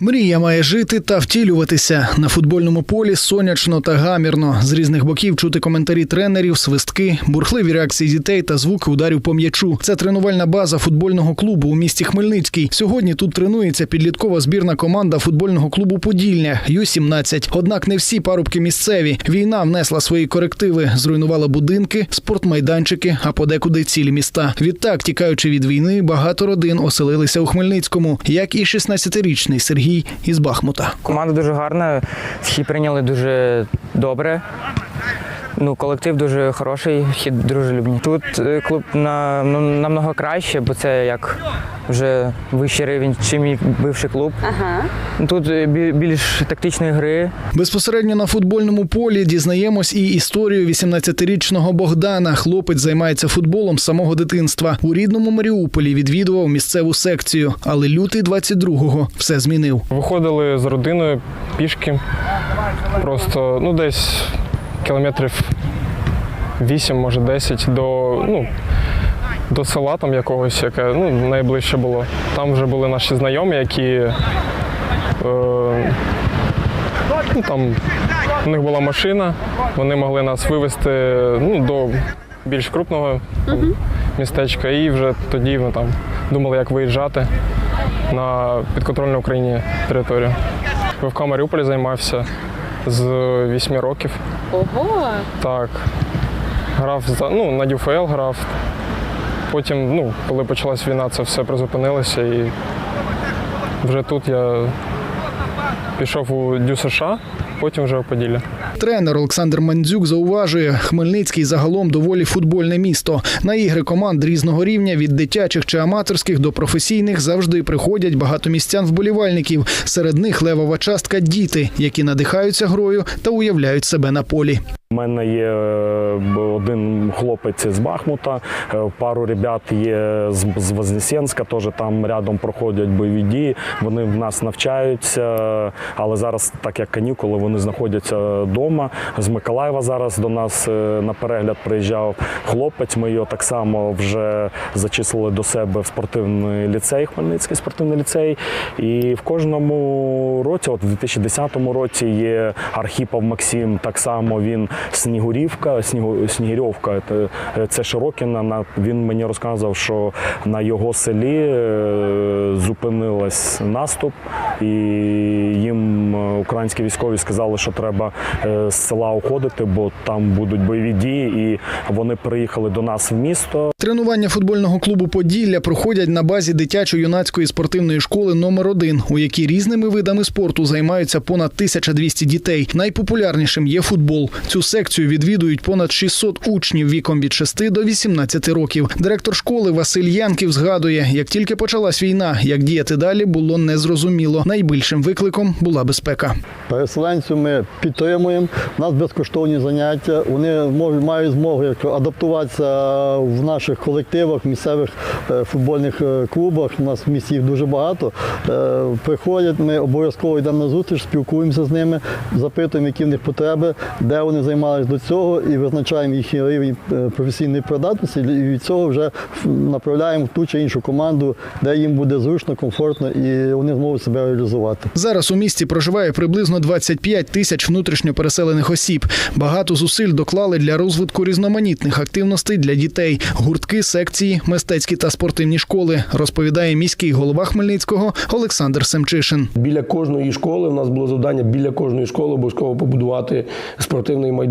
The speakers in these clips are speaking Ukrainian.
Мрія має жити та втілюватися на футбольному полі сонячно та гамірно. З різних боків чути коментарі тренерів, свистки, бурхливі реакції дітей та звуки ударів по м'ячу. Це тренувальна база футбольного клубу у місті Хмельницький. Сьогодні тут тренується підліткова збірна команда футбольного клубу Подільня Ю-17. Однак не всі парубки місцеві. Війна внесла свої корективи, зруйнувала будинки, спортмайданчики, а подекуди цілі міста. Відтак, тікаючи від війни, багато родин оселилися у Хмельницькому, як і 16-річний Сергій із Бахмута. Команда дуже гарна, всі прийняли дуже добре. Ну, колектив дуже хороший, всі дружелюбні. Тут е, клуб на, ну, намного краще, бо це як вже вищий рівень, чим мій бивший клуб. Ага. Тут е, більш тактичної гри. Безпосередньо на футбольному полі дізнаємось і історію 18-річного Богдана. Хлопець займається футболом з самого дитинства. У рідному Маріуполі відвідував місцеву секцію, але лютий 22-го все змінив. Виходили з родиною пішки. Просто ну десь кілометрів 8, може 10 до, ну, до села там якогось, яке ну, найближче було. Там вже були наші знайомі, які е, ну, там, у них була машина, вони могли нас вивезти ну, до більш крупного там, містечка. І вже тоді ми там думали, як виїжджати на підконтрольну Україні територію. ВФК Маріуполі займався з 8 років. Ого. Так. Грав за, ну, на ДЮФЛ грав. Потім, ну, коли почалась війна, це все призупинилося і вже тут я пішов у Дю США, потім вже у Поділля. Тренер Олександр Мандзюк зауважує, Хмельницький загалом доволі футбольне місто. На ігри команд різного рівня від дитячих чи аматорських до професійних завжди приходять багато містян вболівальників. Серед них левова частка діти, які надихаються грою та уявляють себе на полі. У мене є е, один хлопець з Бахмута, е, пару ребят є з, Вознесенська, теж там рядом проходять бойові дії. Вони в нас навчаються, але зараз, так як канікули, вони знаходяться вдома. З Миколаєва зараз до нас е, на перегляд приїжджав хлопець. Ми його так само вже зачислили до себе в спортивний ліцей, Хмельницький спортивний ліцей. І в кожному році, от в 2010 році, є Архіпов Максим, так само він Снігурівка, Снігу, Снігирьовка, це, Широкіна. На- Він мені розказав, що на його селі е, зупинилась наступ, і їм е, українські військові сказали, що треба е, з села уходити, бо там будуть бойові дії, і вони приїхали до нас в місто. Тренування футбольного клубу Поділля проходять на базі дитячо-юнацької спортивної школи номер 1 у якій різними видами спорту займаються понад 1200 дітей. Найпопулярнішим є футбол. Цю секцію відвідують понад 600 учнів віком від 6 до 18 років. Директор школи Василь Янків згадує, як тільки почалась війна, як діяти далі було незрозуміло. Найбільшим викликом була безпека. Переселенців ми підтримуємо. У нас безкоштовні заняття. Вони можуть мають змогу адаптуватися в наших колективах, місцевих е, футбольних е, клубах. У нас в місті їх дуже багато. Е, Приходять, ми обов'язково йдемо на зустріч, спілкуємося з ними, запитуємо, які в них потреби, де вони займалися до цього, і визначаємо їхній рівень е, професійної придатності. І від цього вже направляємо в ту чи іншу команду, де їм буде зручно, комфортно і вони зможуть себе реалізувати. Зараз у місті проживає приблизно 25 тисяч внутрішньо переселених осіб. Багато зусиль доклали для розвитку різноманітних активностей для дітей, гуртки, секції, мистецькі та спортивні школи, розповідає міський голова Хмельницького Олександр Семчишин. Біля кожної школи в нас було завдання біля кожної школи обов'язково побудувати спортивний майданчик.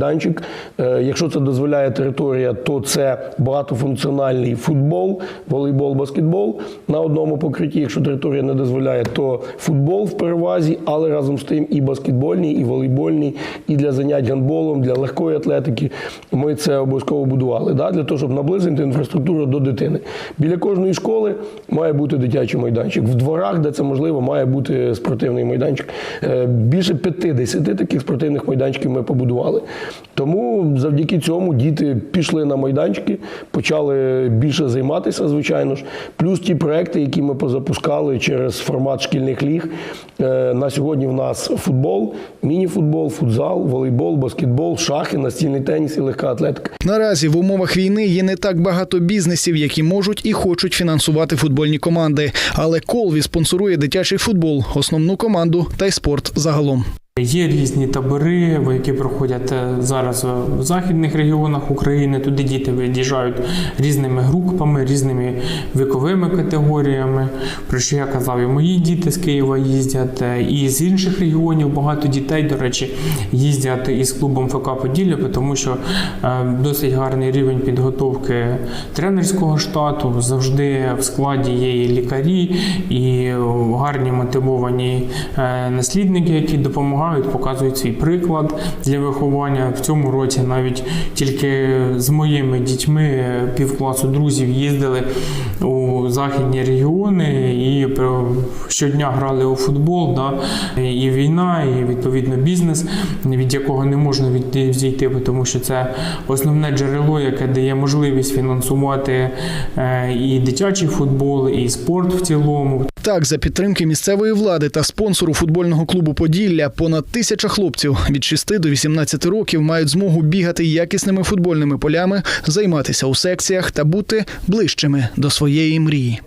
Е, Якщо це дозволяє територія, то це багатофункціональний футбол, волейбол, баскетбол на одному покритті. Якщо територія не дозволяє, то футбол в перевазі, але разом з тим і баскетбольний, і волейбольний, і для занять гандболом, для легкої атлетики. Ми це обов'язково будували да? для того, щоб наблизити інфраструктуру до дитини. Біля кожної школи має бути дитячий майданчик. В дворах, де це можливо, має бути спортивний майданчик. Е, Більше 50 таких спортивних майданчиків ми побудували. Тому завдяки цьому діти пішли на майданчики, почали більше займатися, звичайно ж. Плюс ті проекти, які ми позапускали через формат шкільних ліг. Е, На сьогодні в нас футбол, міні-футбол, футзал, волейбол, баскетбол, шахи, настільний теніс і легка атлетика. Наразі в умовах війни є не так багато бізнесів, які можуть і хочуть фінансувати футбольні команди. Але Колві спонсорує дитячий футбол, основну команду та й спорт загалом. Є різні табори, які проходять е, зараз в західних регіонах України. Туди діти виїжджають різними групами, різними віковими категоріями. Про що я казав, і мої діти з Києва їздять, е, і з інших регіонів багато дітей, до речі, їздять із клубом ФК Поділля, тому що е, досить гарний рівень підготовки тренерського штату. Завжди в складі є і лікарі, і гарні мотивовані е, наслідники, які допомагають, показують свій приклад для виховання. В цьому році навіть тільки з моїми дітьми півкласу друзів їздили у західні регіони і щодня грали у футбол. Да? І війна, і відповідно бізнес, від якого не можна відійти, тому що це основне джерело, яке дає можливість фінансувати е, і дитячий футбол, і спорт в цілому. Так, за підтримки місцевої влади та спонсору футбольного клубу Поділля, понад тисяча хлопців від 6 до 18 років мають змогу бігати якісними футбольними полями, займатися у секціях та бути ближчими до своєї мрії.